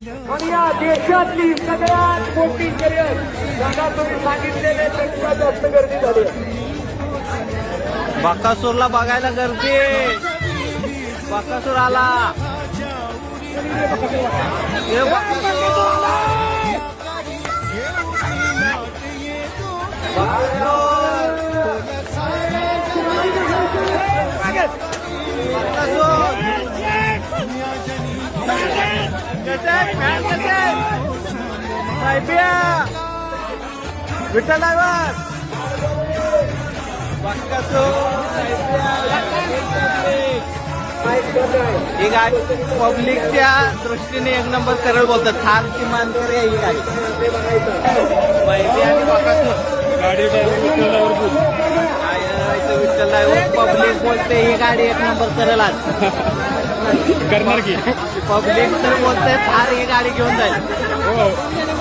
या देशातली सगळ्यात मोठी शर्यत सांगा तुम्ही सांगितलेले पेक्षा जास्त गर्दी झाली बकासूरला बघायला गर्दी. बकासूर आला. हे बकासूर. विठ्ठल ड्रायव्हर ही गाडी पब्लिकच्या दृष्टीने एक नंबर सरळ बोलतात. थारची मानकर आहे ही गाडी. माहिती आणि गाडी विठ्ठल ड्रायव्हर पब्लिक बोलते ही गाडी एक नंबर करेल आज. करणार की? पब्लिक तर बोलते थार ही गाडी घेऊन जाईल. हो.